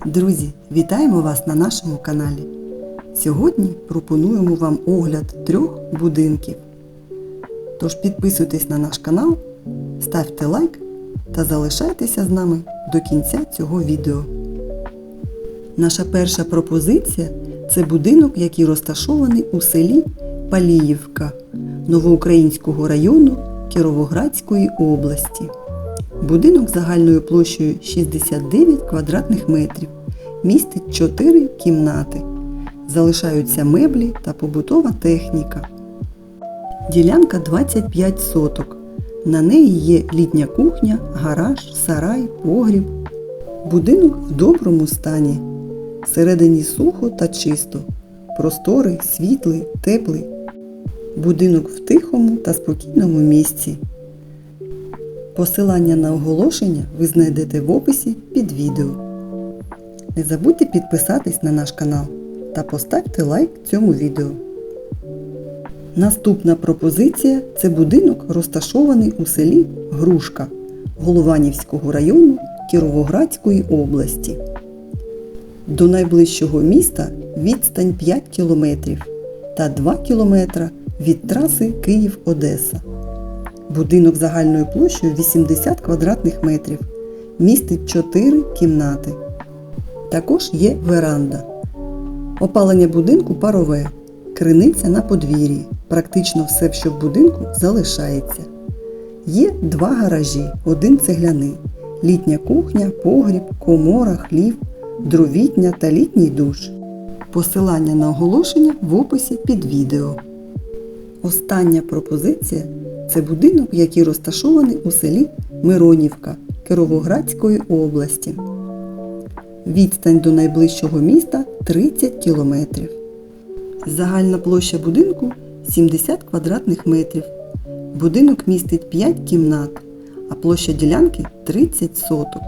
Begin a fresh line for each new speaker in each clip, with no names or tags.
Друзі, вітаємо вас на нашому каналі. Сьогодні пропонуємо вам огляд трьох будинків. Тож підписуйтесь на наш канал, ставте лайк та залишайтеся з нами до кінця цього відео. Наша перша пропозиція це будинок, який розташований у селі Паліївка Новоукраїнського району Кіровоградської області. Будинок загальною площею 69 квадратних метрів, містить 4 кімнати. Залишаються меблі та побутова техніка. Ділянка 25 соток. На неї є літня кухня, гараж, сарай, погріб. Будинок в доброму стані. Всередині сухо та чисто. Просторий, світлий, теплий. Будинок в тихому та спокійному місці. Посилання на оголошення ви знайдете в описі під відео. Не забудьте підписатись на наш канал та поставте лайк цьому відео. Наступна пропозиція це будинок, розташований у селі Грушка Голованівського району Кіровоградської області. До найближчого міста відстань 5 км та 2 км від траси Київ-Одеса. Будинок загальною площею 80 квадратних метрів. Містить 4 кімнати. Також є веранда. Опалення будинку парове. Криниця на подвір'ї. Практично все, що в будинку, залишається. Є два гаражі, один цегляний, літня кухня, погріб, комора, хлів, дровітня та літній душ. Посилання на оголошення в описі під відео. Остання пропозиція це будинок, який розташований у селі Миронівка Кіровоградської області. Відстань до найближчого міста 30 кілометрів. Загальна площа будинку 70 квадратних метрів. Будинок містить 5 кімнат, а площа ділянки 30 соток.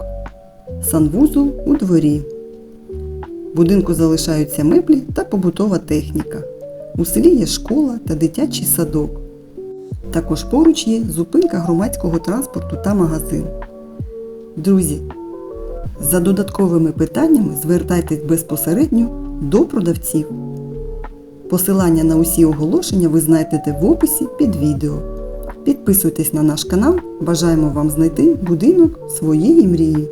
Санвузол у дворі. Будинку залишаються меблі та побутова техніка. У селі є школа та дитячий садок. Також поруч є зупинка громадського транспорту та магазин. Друзі, за додатковими питаннями звертайтесь безпосередньо до продавців. Посилання на усі оголошення ви знайдете в описі під відео. Підписуйтесь на наш канал, бажаємо вам знайти будинок своєї мрії.